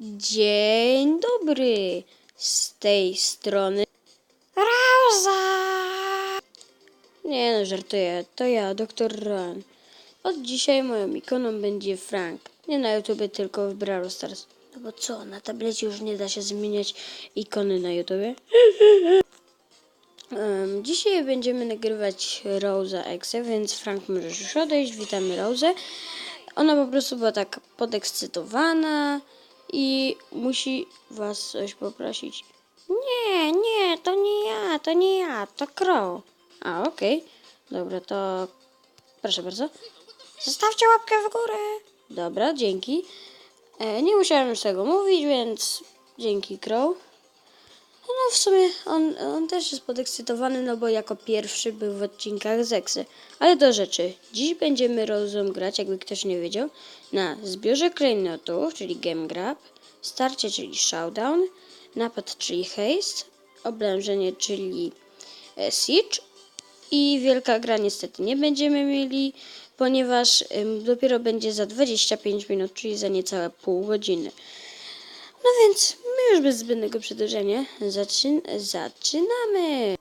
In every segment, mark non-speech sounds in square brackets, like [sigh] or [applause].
Dzień dobry. Z tej strony Rosa. Nie no, żartuję. To ja, doktor Ron. Od dzisiaj moją ikoną będzie Frank. Nie na YouTube, tylko w Brawl Stars. No bo co, na tablecie już nie da się zmieniać ikony na YouTubie? Em, dzisiaj będziemy nagrywać Rosa Exe, więc Frank możesz już odejść. Witamy Rosę. Ona po prostu była tak podekscytowana i musi was coś poprosić. Nie, nie, to nie ja, to nie ja, to Crow. A, okej. Dobra, to proszę bardzo. Zostawcie łapkę w górę. Dobra, dzięki. E, nie musiałem już tego mówić, więc dzięki Crow. No w sumie on, on też jest podekscytowany, no bo jako pierwszy był w odcinkach Zeksy. Ale do rzeczy. Dziś będziemy rozum grać, jakby ktoś nie wiedział, na zbiorze klejnotów, czyli Game Grab, starcie, czyli Showdown, napad, czyli Haste, oblężenie, czyli e, Siege i wielka gra niestety nie będziemy mieli, ponieważ ym, dopiero będzie za 25 minut, czyli za niecałe pół godziny. No więc już bez zbędnego przedłużenia zaczyn zaczynamy.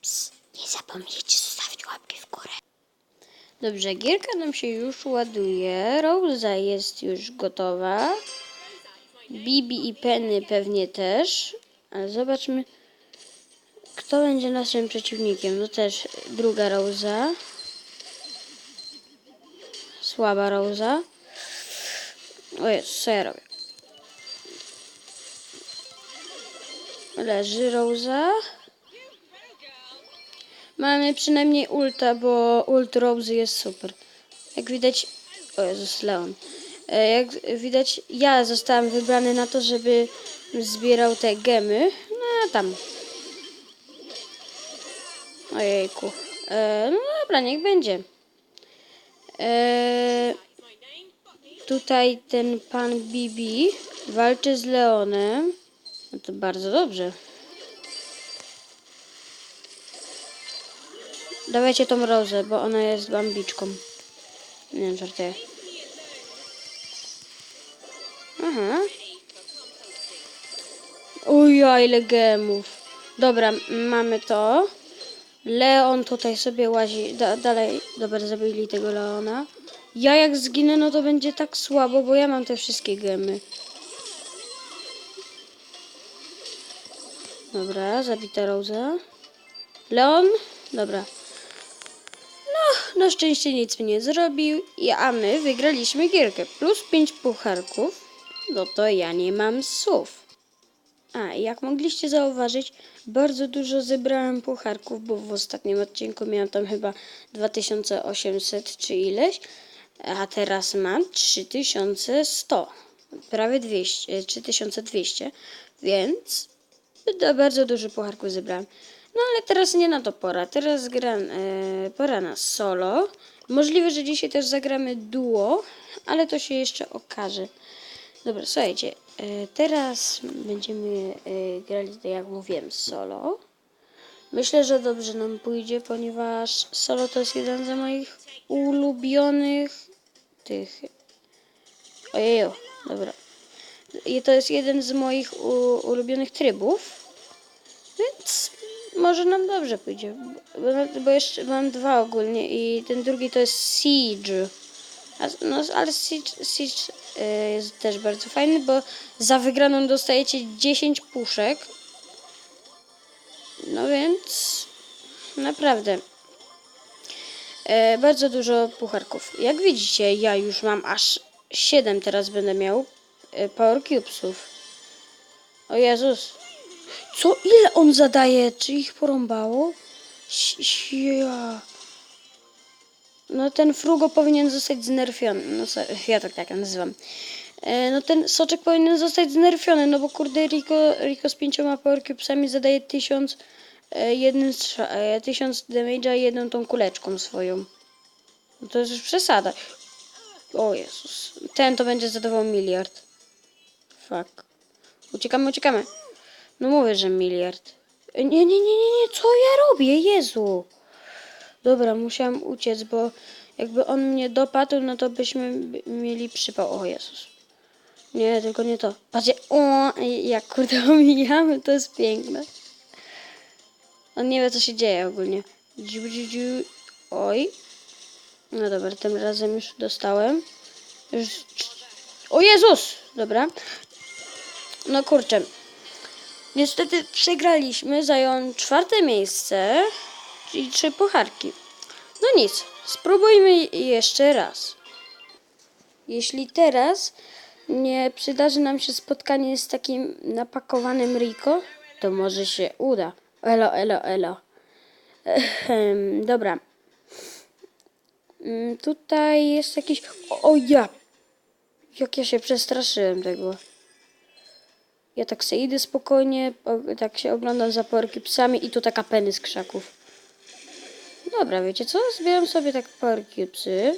Ps, nie zapomnijcie zostawić łapki w górę. Dobrze, gierka nam się już ładuje. Rosa jest już gotowa. Bibi i Penny pewnie też. Ale zobaczmy, kto będzie naszym przeciwnikiem. No też druga Rosa. Słaba Rosa. O co ja robię? Leży Rosa. Mamy przynajmniej ulta, bo ult Rose jest super. Jak widać... O Jezus, Leon. E, Jak widać, ja zostałem wybrany na to, żeby zbierał te gemy. No tam. Ojejku. E, no dobra, niech będzie. E, tutaj ten pan Bibi walczy z Leonem. No to bardzo dobrze. Dawajcie tą rozę, bo ona jest bambiczką. Nie wiem, żartuję. Aha. Uja, ile gemów. Dobra, mamy to. Leon tutaj sobie łazi. Da, dalej, dobra, zabili tego Leona. Ja jak zginę, no to będzie tak słabo, bo ja mam te wszystkie gemy. Dobra, zabita Rosa. Leon? Dobra. No, na szczęście nic mi nie zrobił, a my wygraliśmy gierkę. Plus 5 pucharków, no to ja nie mam słów. A, jak mogliście zauważyć, bardzo dużo zebrałem pucharków, bo w ostatnim odcinku miałem tam chyba 2800 czy ileś, a teraz mam 3100, prawie 200, e, 3200, więc da- bardzo dużo pucharków zebrałem. No ale teraz nie na to pora. Teraz gram, e, pora na solo. Możliwe, że dzisiaj też zagramy duo, ale to się jeszcze okaże. Dobra, słuchajcie. E, teraz będziemy e, grali, tak jak mówiłem, solo. Myślę, że dobrze nam pójdzie, ponieważ solo to jest jeden z moich ulubionych tych. Ojeju, dobra. I to jest jeden z moich ulubionych trybów. Więc może nam dobrze pójdzie. Bo, bo jeszcze mam dwa ogólnie i ten drugi to jest Siege. A, no, ale Siege, Siege e, jest też bardzo fajny, bo za wygraną dostajecie 10 puszek. No więc naprawdę. E, bardzo dużo pucharków. Jak widzicie, ja już mam aż 7 teraz będę miał Power Cubesów. O Jezus. Co? Ile on zadaje? Czy ich porąbało? Ja. No ten frugo powinien zostać znerfiony. No sorry, ja tak tak nazywam. E, no ten soczek powinien zostać znerfiony, no bo kurde Rico, Rico z pięcioma power cubesami zadaje tysiąc strza- e, tysiąc damage'a jedną tą kuleczką swoją. No to jest już przesada. O Jezus. Ten to będzie zadawał miliard. Fuck. Uciekamy, uciekamy. No mówię, że miliard. E, Nie, nie, nie, nie, nie, co ja robię? Jezu. Dobra, musiałam uciec, bo jakby on mnie dopadł, no to byśmy mieli przypał. O Jezus. Nie, tylko nie to. Patrzcie, o, jak kurde [laughs] omijamy, to jest piękne. On nie wie, co się dzieje ogólnie. Dziu, dziu, dziu. Oj. No dobra, tym razem już dostałem. Już... O Jezus! Dobra. No kurczę. Niestety przegraliśmy, zajął czwarte miejsce, czyli trzy pucharki. No nic, spróbujmy jeszcze raz. Jeśli teraz nie przydarzy nam się spotkanie z takim napakowanym Rico, to może się uda. Elo, elo, elo. Ehem, dobra. Mm, Tutaj jest jakiś... O ja! Jak ja się przestraszyłem tego. Ja tak se idę spokojnie, tak się oglądam za porki psami i tu taka penny z krzaków. Dobra, wiecie co? Zbieram sobie tak porki psy.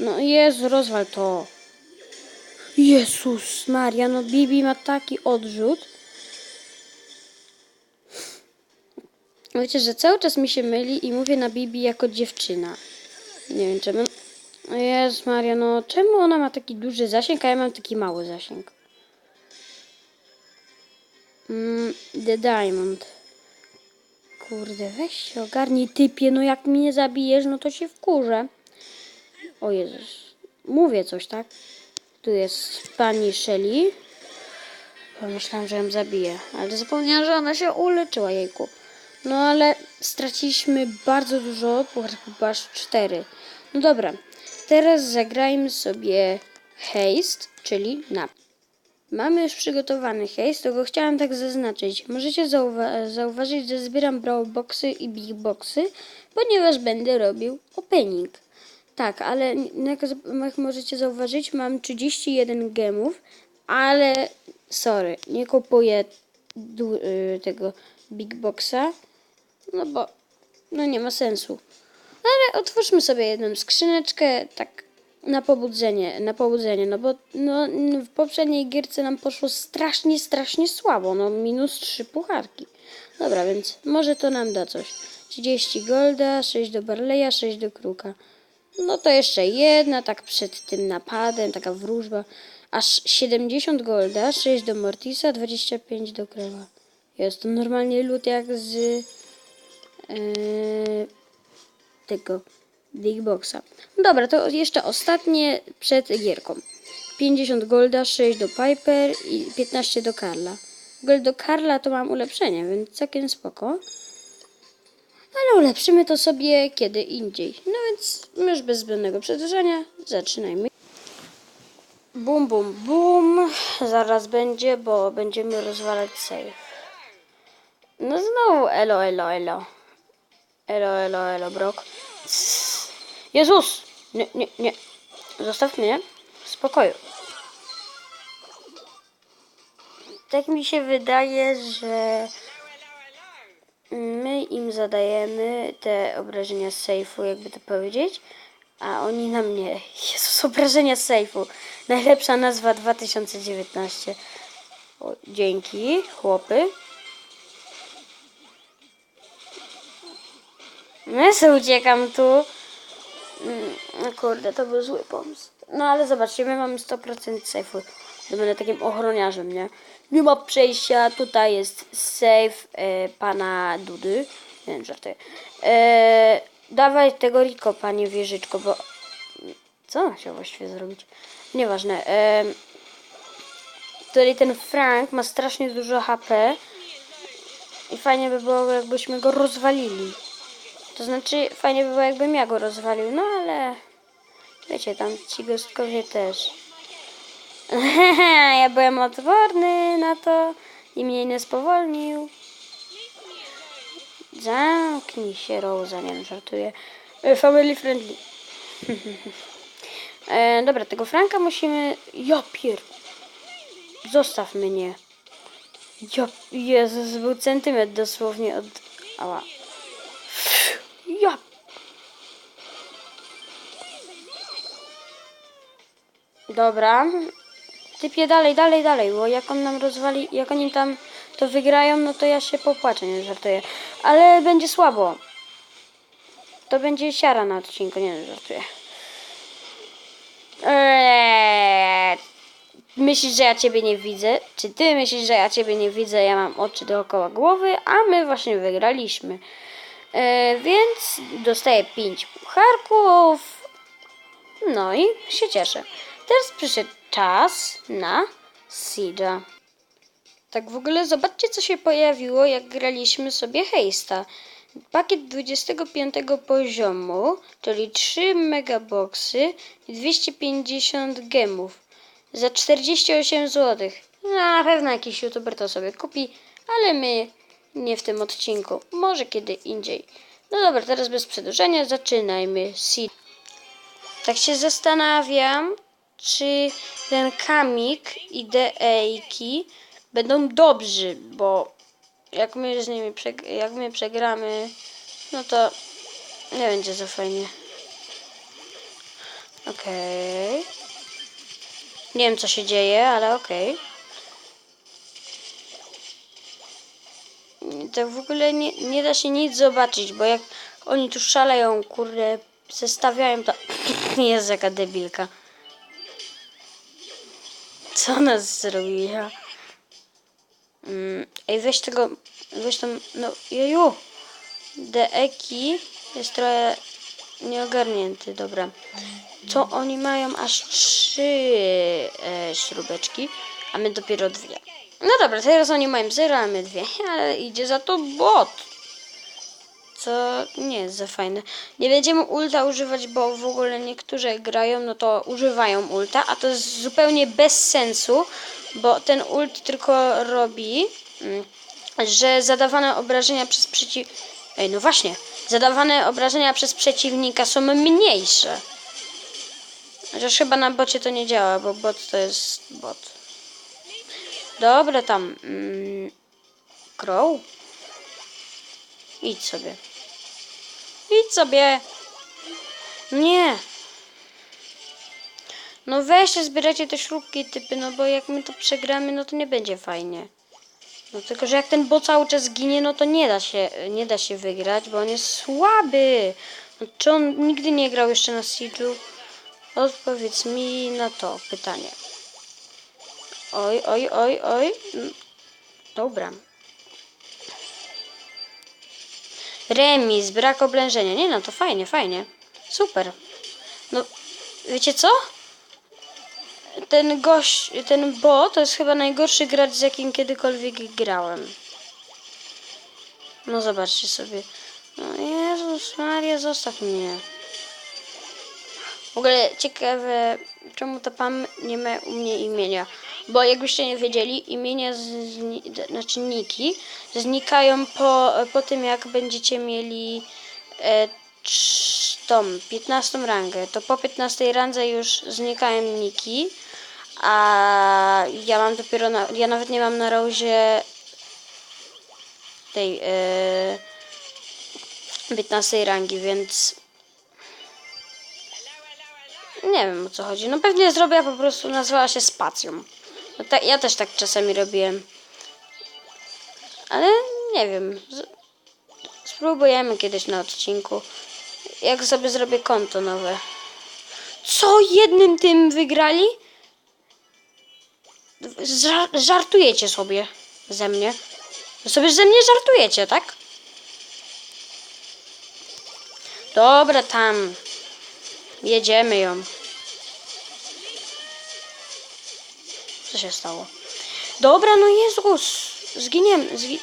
No Jezu, rozwal to. Jezus Maria, no Bibi ma taki odrzut. Wiecie, że cały czas mi się myli i mówię na Bibi jako dziewczyna. Nie wiem czemu. Jezus Maria, no czemu ona ma taki duży zasięg, a ja mam taki mały zasięg? Mm, The Diamond. Kurde, weź się ogarnij typie, no jak mnie zabijesz, no to się wkurzę. O Jezus. Mówię coś, tak? Tu jest pani Shelly. Pomyślałam, że ją zabiję, ale zapomniałam, że ona się uleczyła, jejku. No ale straciliśmy bardzo dużo, aż cztery. No dobra, teraz zagrajmy sobie haste, czyli nap. Mamy już przygotowany haste, to go chciałam tak zaznaczyć. Możecie zauwa- zauważyć, że zbieram brawl boxy i big boxy, ponieważ będę robił opening. Tak, ale jak, jak możecie zauważyć, mam 31 gemów, ale sorry, nie kupuję y, tego big boxa, no bo no nie ma sensu. Ale otwórzmy sobie jedną skrzyneczkę, tak na pobudzenie, na pobudzenie, no bo no, w poprzedniej gierce nam poszło strasznie, strasznie słabo, no minus 3 pucharki. Dobra, więc może to nam da coś. 30 golda, 6 do Barleya, 6 do Kruka. No to jeszcze jedna, tak przed tym napadem, taka wróżba. Aż 70 golda, 6 do Mortisa, 25 do Krewa. Jest to normalnie lód jak z yy, tego Big Boxa. Dobra, to jeszcze ostatnie przed gierką. 50 golda, 6 do Piper i 15 do Karla. Gold do Karla to mam ulepszenie, więc całkiem spoko. Ale ulepszymy to sobie kiedy indziej. No więc już bez zbędnego przedłużania zaczynajmy. Bum, bum, bum. Zaraz będzie, bo będziemy rozwalać save. No znowu elo, elo, elo. Elo, elo, elo, brok. Jezus! Nie, nie, nie. Zostaw mnie w spokoju. Tak mi się wydaje, że my im zadajemy te obrażenia z sejfu, jakby to powiedzieć, a oni na mnie. [laughs] Jezus, obrażenia z sejfu. Najlepsza nazwa 2019. O, dzięki, chłopy. No ja sobie uciekam tu. Mm, kurde, to był zły pomysł. No ale zobaczcie, my mamy 100% safe'u. To będę takim ochroniarzem, nie? Ma przejścia, tutaj jest safe e, pana Dudy. Nie wiem, żartuję. E, dawaj tego Riko, panie wieżyczko, bo... Co on chciał właściwie zrobić? Nieważne. E, tutaj ten Frank ma strasznie dużo HP. I fajnie by było, jakbyśmy go rozwalili. To znaczy, fajnie by było, jakbym ja go rozwalił, no ale... Wiecie, tam ci gostkowie też. [laughs] ja byłem odporny na to i mnie nie spowolnił. Zamknij się, Rosa, nie wiem, żartuję. E, Family friendly. [laughs] e, dobra, tego Franka musimy... Ja. Zostaw mnie. Ja... Jezus, był centymetr dosłownie od... Ała. Dobra. Typie dalej, dalej, dalej, bo jak on nam rozwali, jak oni tam to wygrają, no to ja się popłaczę, nie żartuję. Ale będzie słabo. To będzie siara na odcinku, nie żartuję. Eee, myślisz, że ja ciebie nie widzę? Czy ty myślisz, że ja ciebie nie widzę? Ja mam oczy dookoła głowy, a my właśnie wygraliśmy. E, więc dostaję 5 pucharków. No i się cieszę. Teraz przyszedł czas na Siege'a. Tak w ogóle zobaczcie, co się pojawiło, jak graliśmy sobie Heista. Pakiet 25 poziomu, czyli 3 megaboxy i 250 gemów za 48 zł. Na pewno jakiś youtuber to sobie kupi, ale my nie w tym odcinku. Może kiedy indziej. No dobra, teraz bez przedłużenia zaczynajmy. Seed. Tak się zastanawiam, czy ten kamik i DE-ki będą dobrzy, bo jak my z nimi jak my przegramy, no to nie będzie za fajnie. Okej. Nie wiem co się dzieje, ale okej. Tak w ogóle nie, nie da się nic zobaczyć, bo jak oni tu szaleją, kurde, zestawiają to... [coughs] Jest jaka debilka. Co ona zrobiła? Mm, ej, weź tego, weź tam, no, jeju. Deeki jest trochę nieogarnięty, dobra. Co oni mają? Aż trzy e, śrubeczki, a my dopiero dwie. No dobra, teraz oni mają zero, a my dwie, [laughs] ale idzie za to bot. Co nie jest za fajne. Nie będziemy ulta używać, bo w ogóle niektórzy grają, no to używają ulta, a to jest zupełnie bez sensu, bo ten ult tylko robi, mm, że zadawane obrażenia przez przeciw... Ej, no właśnie, zadawane obrażenia przez przeciwnika są mniejsze. Chociaż chyba na bocie to nie działa, bo bot to jest bot. Dobra, tam. Mm, crow? Idź sobie. Idź sobie. Nie. No weźcie, zbierajcie te śrubki, typy, no bo jak my to przegramy, no to nie będzie fajnie. No tylko, że jak ten bot cały czas ginie, no to nie da się, nie da się wygrać, bo on jest słaby. No, czy on nigdy nie grał jeszcze na Siege'u? Odpowiedz mi na to pytanie. Oj, oj, oj, oj. Dobra. Remis, brak oblężenia. Nie no, to fajnie, fajnie. Super. No, wiecie co? Ten gość, ten bo to jest chyba najgorszy gracz, z jakim kiedykolwiek grałem. No zobaczcie sobie. No Jezus Maria, zostaw mnie. W ogóle ciekawe, czemu ta Pam nie ma u mnie imienia. Bo jakbyście nie wiedzieli, imienia, zni, znaczy niki, znikają po, po tym, jak będziecie mieli e, tą 15 rangę. To po 15 randze już znikają niki, a ja mam dopiero, na, ja nawet nie mam na razie tej e, 15 rangi, więc nie wiem o co chodzi. No pewnie zrobię po prostu, nazwała się spacją. No tak, ja też tak czasami robiłem. Ale nie wiem. Spróbujemy kiedyś na odcinku. Jak sobie zrobię konto nowe. Co jednym tym wygrali? Ża- żartujecie sobie ze mnie. Sobie ze mnie żartujecie, tak? Dobra, tam. Jedziemy ją. Co się stało? Dobra, no Jezus! Zginiemy. Zgi...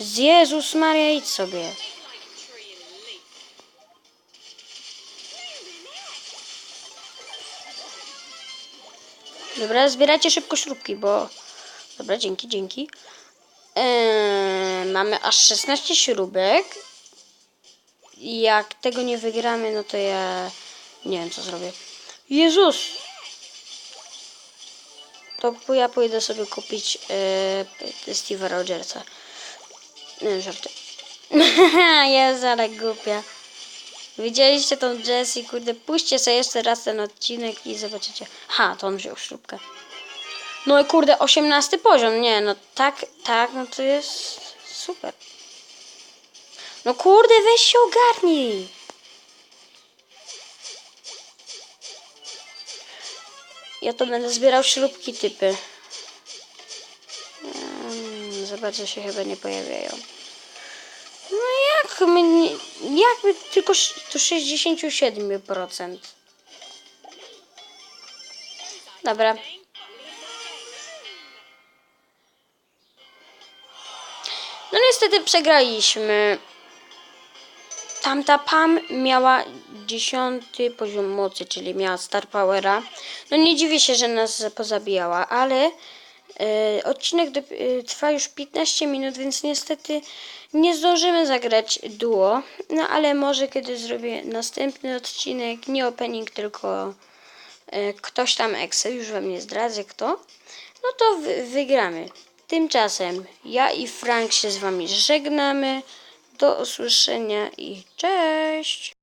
Jezus Maria, idź sobie. Dobra, zbierajcie szybko śrubki, bo... Dobra, dzięki, dzięki. Eee, mamy aż 16 śrubek. Jak tego nie wygramy, no to ja nie wiem co zrobię. Jezus! To ja pójdę sobie kupić yy, Steve'a Rogersa. Nie, żarty. [laughs] Jest ale głupia. Widzieliście tą Jessie, kurde, puśćcie sobie jeszcze raz ten odcinek i zobaczycie. Ha, to on wziął śrubkę. No i kurde, 18 poziom, nie, no tak, tak, no to jest super. No kurde, weź się ogarnij. Ja to będę zbierał śrubki typy. Mm, Zobaczę, się chyba nie pojawiają. No jak my jak my tylko do 67%. Dobra. No niestety przegraliśmy. Tamta Pam miała 10 poziom mocy, czyli miała Star Powera. No nie dziwię się, że nas pozabijała, ale e, odcinek do, e, trwa już 15 minut, więc niestety nie zdążymy zagrać duo. No ale może kiedy zrobię następny odcinek, nie opening, tylko e, ktoś tam Excel, już wam nie zdradzę kto, no to wy, wygramy. Tymczasem ja i Frank się z wami żegnamy. Do usłyszenia i cześć!